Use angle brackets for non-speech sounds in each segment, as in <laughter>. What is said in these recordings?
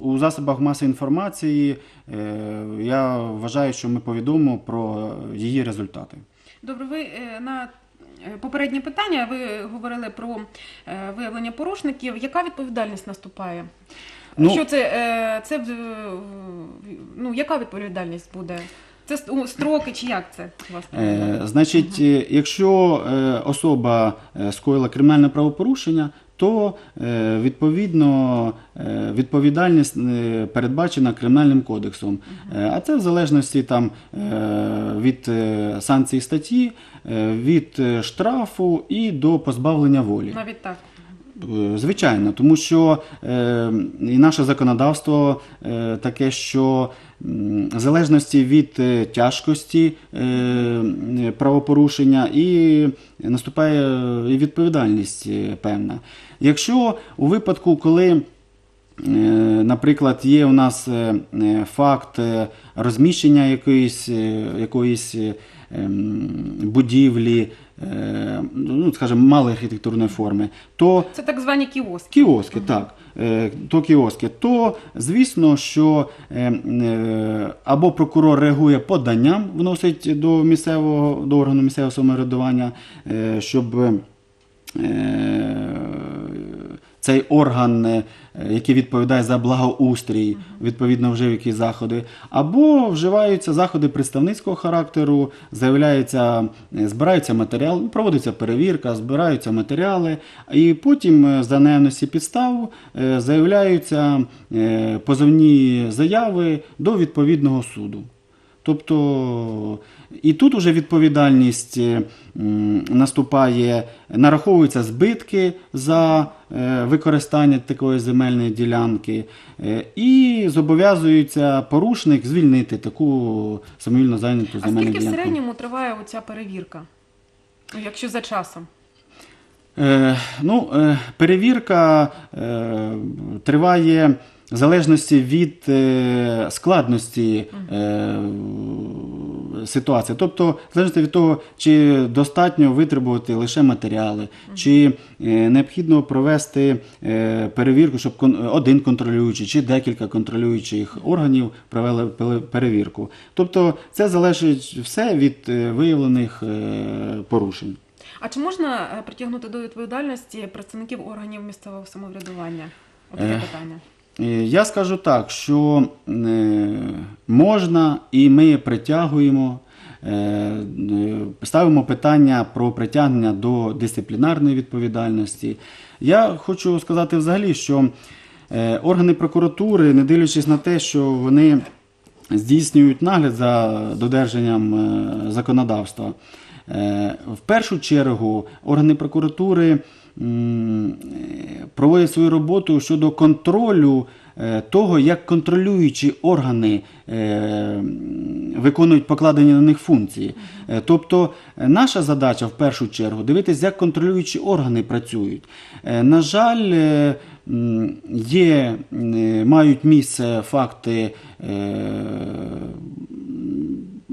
у засобах масової інформації е, я вважаю, що ми повідомимо про її результати. Добре, ви е, на е, попереднє питання ви говорили про виявлення порушників. Яка відповідальність наступає? Ну- Що це, це ну, яка відповідальність буде? Це ст- строки чи як це власне? Значить, якщо особа скоїла кримінальне правопорушення, то е, відповідно е, відповідальність е, передбачена кримінальним кодексом. А це в залежності там від санкцій статті, від штрафу і до позбавлення волі. Навіть так. Е, Звичайно, тому що е, і наше законодавство е, таке, що в залежності від е, тяжкості е, правопорушення і наступає відповідальність певна. Якщо у випадку, коли Наприклад, є у нас факт розміщення якоїсь, якоїсь будівлі, ну, скажімо, малої архітектурної форми, то Це так звані кіоски. Кіоски, так. Е, То кіоски, то звісно, що е, е, або прокурор реагує поданням, вносить до місцевого до органу місцевого самоврядування, е, щоб е, цей орган, е, який відповідає за благоустрій, відповідно вжив якісь заходи, або вживаються заходи представницького характеру, заявляються, е, збираються матеріали, проводиться перевірка, збираються матеріали, і потім е, за наявності підстав заявляються позовні заяви до відповідного суду. Тобто і тут уже відповідальність е, наступає, нараховуються збитки за е, використання такої земельної ділянки, е, і зобов'язується порушник звільнити таку самовільно зайняту А земельну скільки в середньому триває оця перевірка? Ну, Якщо за часом? Е, ну, перевірка е, триває в залежності від е, складності е, ситуації. Тобто, в залежності від того, чи достатньо витребувати лише матеріали, чи е, необхідно провести е, перевірку, щоб кон- один контролюючий чи декілька контролюючих органів провели перевірку. Тобто, це залежить все від е, виявлених е, порушень. А чи можна е, притягнути до відповідальності представників органів місцевого самоврядування? Отаке Е, питання. Е, Я скажу так, що е, можна і ми притягуємо, е, ставимо питання про притягнення до дисциплінарної відповідальності. Я хочу сказати взагалі, що органи прокуратури, не дивлячись на те, що вони здійснюють нагляд за додержанням законодавства. В першу чергу органи прокуратури проводять свою роботу щодо контролю е, того, як контролюючі органи е, виконують покладені на них функції. Е, Тобто е, наша задача в першу чергу дивитися, як контролюючі органи працюють. Е, На жаль, е, є, е, мають місце факти е,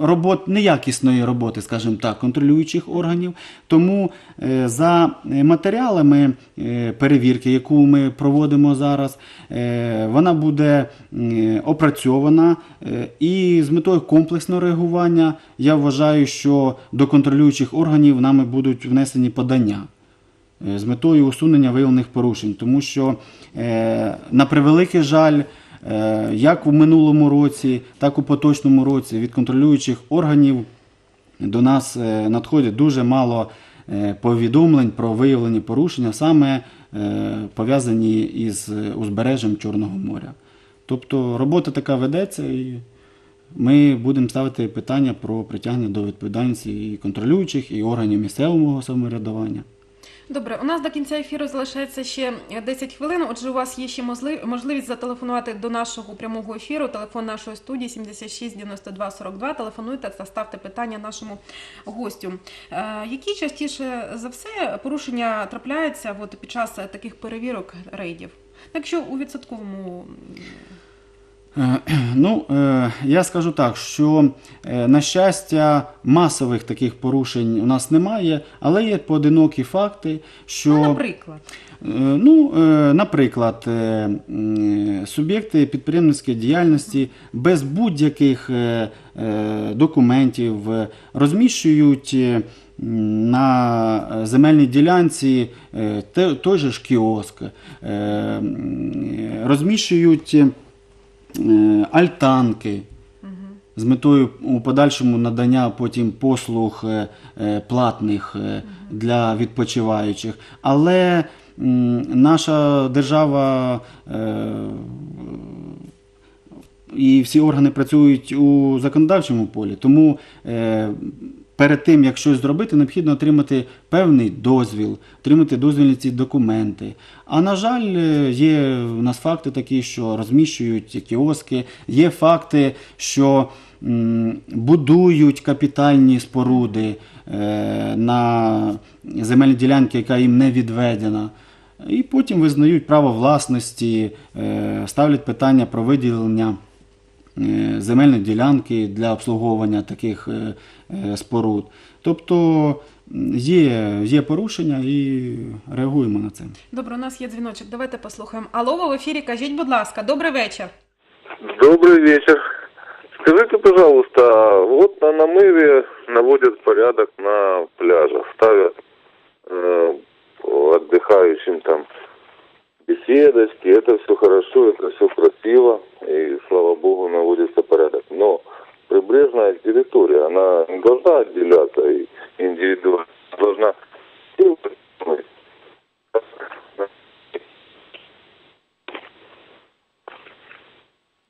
робот, неякісної роботи, скажімо так, контролюючих органів. Тому е, за е, матеріалами е, перевірки, яку ми проводимо зараз, вона буде опрацьована і з метою комплексного реагування я вважаю, що до контролюючих органів нами будуть внесені подання з метою усунення виявлених порушень, тому що на превеликий жаль. Е, Як у минулому році, так і у поточному році від контролюючих органів до нас е, надходить дуже мало е, повідомлень про виявлені порушення, саме пов'язані із узбережжям Чорного моря. Тобто робота така ведеться, і ми будемо ставити питання про притягнення до відповідальності і контролюючих, і органів місцевого самоврядування. Добре, у нас до кінця ефіру залишається ще 10 хвилин. Отже, у вас є ще можливість зателефонувати до нашого прямого ефіру. Телефон нашої студії 76 92 42. Телефонуйте та ставте питання нашому гостю. Е, які частіше за все порушення трапляються от, під час таких перевірок рейдів? Якщо у відсотковому <clears throat> Ну, е, я скажу так, що, е, на щастя, масових таких порушень у нас немає, але є поодинокі факти, що. Ну, наприклад. Е, Ну, е, наприклад, е, суб'єкти підприємницької діяльності без будь-яких е, е, документів е, розміщують е, на земельній ділянці е, той же ж кіоск, е, розміщують е, альтанки з метою у подальшому надання потім послуг е, е, платних е, для відпочиваючих. Але наша держава е, і всі органи працюють у законодавчому полі. Тому е, перед тим, як щось зробити, необхідно отримати певний дозвіл, отримати дозвільні ці документи. А на жаль, е, є у нас факти такі, що розміщують кіоски, є факти, що будують капітальні споруди е, на земельній ділянці, яка їм не відведена. І потім визнають право власності, е, ставлять питання про виділення е, земельної ділянки для обслуговування таких е, е, споруд. Тобто м, є, є порушення і реагуємо на це. Добре, у нас є дзвіночок. Давайте послухаємо. Алло, ви в ефірі, кажіть, будь ласка, добрий вечір. Добрый вечер. Скажите, пожалуйста, вот на намыве наводят порядок на пляжах, ставят э, отдыхающим там беседочки, это все хорошо, это все красиво, и слава богу наводится порядок. Но прибрежная территория, она не должна отделяться и индивидуально, должна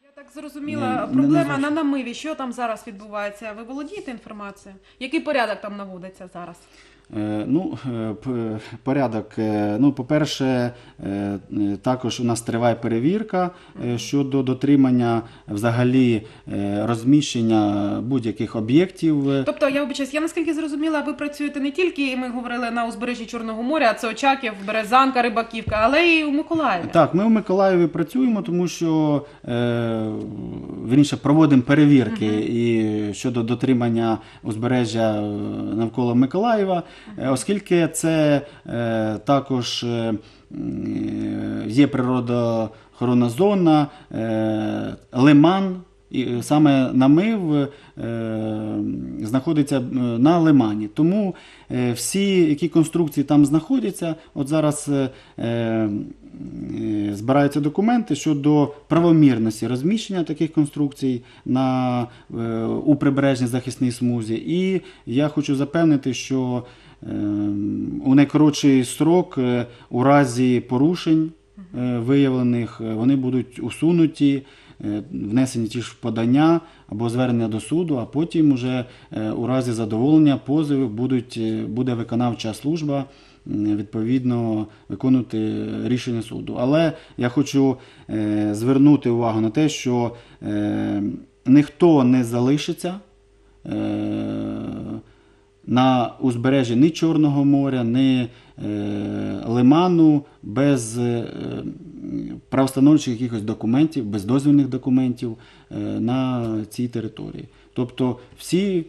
Я так зрозуміла, Не- не проблема на намиві. Що там зараз відбувається? Ви володієте інформацією? Який порядок там наводиться зараз? Е, Ну, е, порядок. Е, Ну, по-перше, також у нас триває перевірка щодо дотримання взагалі розміщення будь-яких об'єктів. Тобто, я вибачаюсь, я наскільки зрозуміла, ви працюєте не тільки, ми говорили на узбережжі Чорного моря, це Очаків, Березанка, Рибаківка, але й у Миколаєві. Так, ми в Миколаєві працюємо, тому що вірніше проводимо перевірки і щодо дотримання узбережжя навколо Миколаєва, оскільки це е, також е, є природоохоронна зона, е, лиман. І е, саме намив е, знаходиться е, на лимані. Тому е, всі, які конструкції там знаходяться, от зараз е, е, збираються документи щодо правомірності розміщення таких конструкцій на, е, у прибережній захисній смузі. І я хочу запевнити, що е, у найкоротший срок, е, у разі порушень е, виявлених, е, вони будуть усунуті, внесені ті ж подання або звернення до суду, а потім уже у разі задоволення позовів будуть, буде виконавча служба відповідно виконувати рішення суду. Але я хочу звернути увагу на те, що ніхто не залишиться. На узбережжі ні Чорного моря, ні е, лиману без е, правостановчих якихось документів, без дозвільних документів е, на цій території. Тобто всі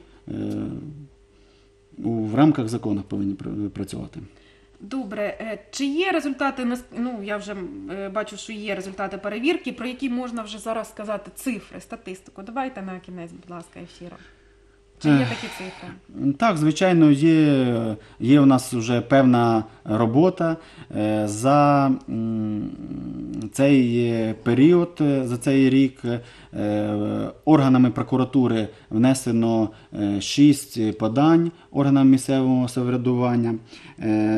в рамках закону повинні працювати. Добре, чи є результати Ну я вже бачу, що є результати перевірки, про які можна вже зараз сказати цифри, статистику. Давайте на кінець, будь ласка, ефіру. Чи є такі цифри? Так, звичайно, є, є у нас вже певна робота. Е, За цей період, е, за цей рік е, органами прокуратури внесено 6 подань органам місцевого самоврядування,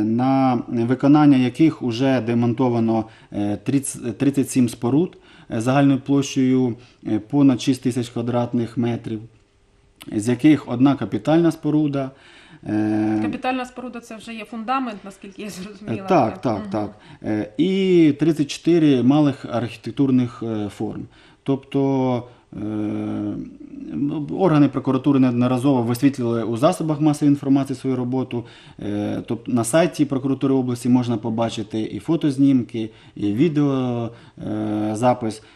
на виконання яких вже демонтовано е, 30 37 споруд загальною площею понад 6 тисяч квадратних метрів з яких одна капітальна споруда. е, Капітальна споруда це вже є фундамент, наскільки я зрозуміла. Так, так, угу. так. Е, І 34 малих архітектурних е, форм. Тобто Органи прокуратури неодноразово висвітлювали у засобах масової інформації свою роботу. Е, Тобто на сайті прокуратури області можна побачити і фотознімки, і відеозапис,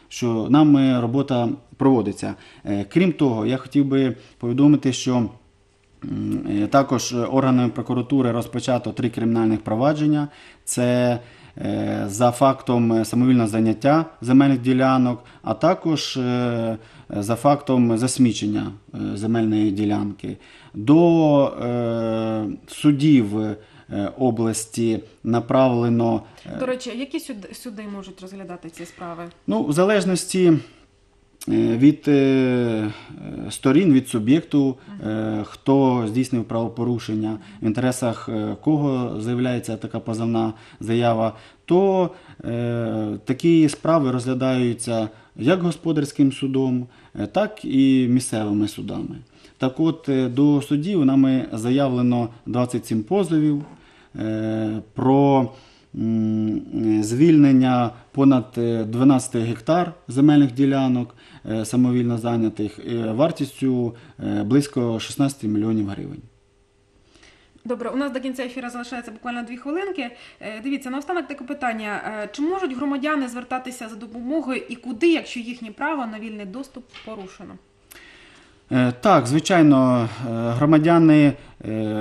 що нами робота проводиться. Е, Крім того, я хотів би повідомити, що е, Також е, органами прокуратури розпочато три кримінальних провадження. Це е, за фактом е, самовільного заняття земельних ділянок, а також е, за фактом засмічення е, земельної ділянки. До е, судів е, області направлено е, До речі, які суди, можуть розглядати ці справи? Ну, в залежності е, від е, е, сторін, від суб'єкту, е, хто здійснив правопорушення, в інтересах е, кого заявляється така позовна заява, то е, такі справи розглядаються як господарським судом, е, так і місцевими судами. Так от, е, до судів нами заявлено 27 позовів е, про е, звільнення понад е, 12 гектар земельних ділянок е, самовільно зайнятих е, вартістю е, близько 16 мільйонів гривень. Добре, у нас до кінця ефіру залишається буквально дві хвилинки. Е, Дивіться, наостанок таке питання: Е, чи можуть громадяни звертатися за допомогою і куди, якщо їхнє право на вільний доступ порушено? Е, Так, звичайно, е, громадяни е,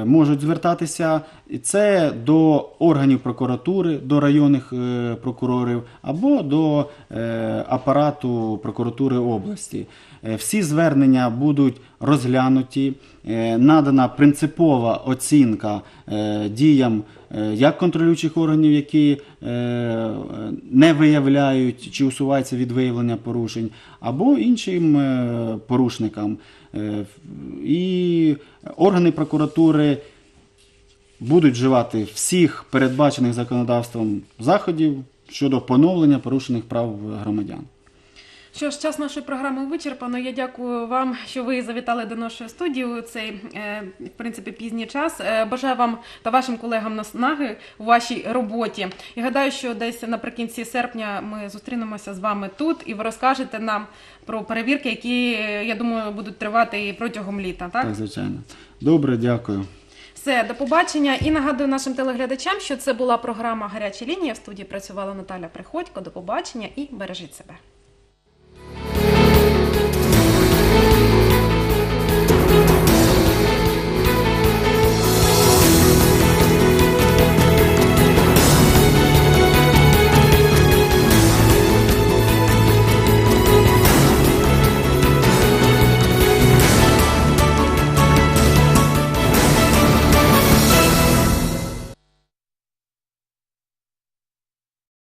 можуть звертатися, це до органів прокуратури, до районних е, прокурорів або до е, апарату прокуратури області. Е, Всі звернення будуть розглянуті, е, надана принципова оцінка е, діям е, як контролюючих органів, які е, не виявляють чи усуваються від виявлення порушень, або іншим е, порушникам. Е, І органи прокуратури будуть вживати всіх передбачених законодавством заходів щодо поновлення порушених прав громадян. Що ж, час нашої програми вичерпано. Я дякую вам, що ви завітали до нашої студії у цей е, в принципі пізній час. Е, Бажаю вам та вашим колегам наснаги у вашій роботі. І гадаю, що десь наприкінці серпня ми зустрінемося з вами тут, і ви розкажете нам про перевірки, які я думаю будуть тривати і протягом літа. Так, Так, звичайно. Добре, дякую. все до побачення. І нагадую нашим телеглядачам, що це була програма Гаряча лінія. В студії працювала Наталя Приходько. До побачення і бережіть себе.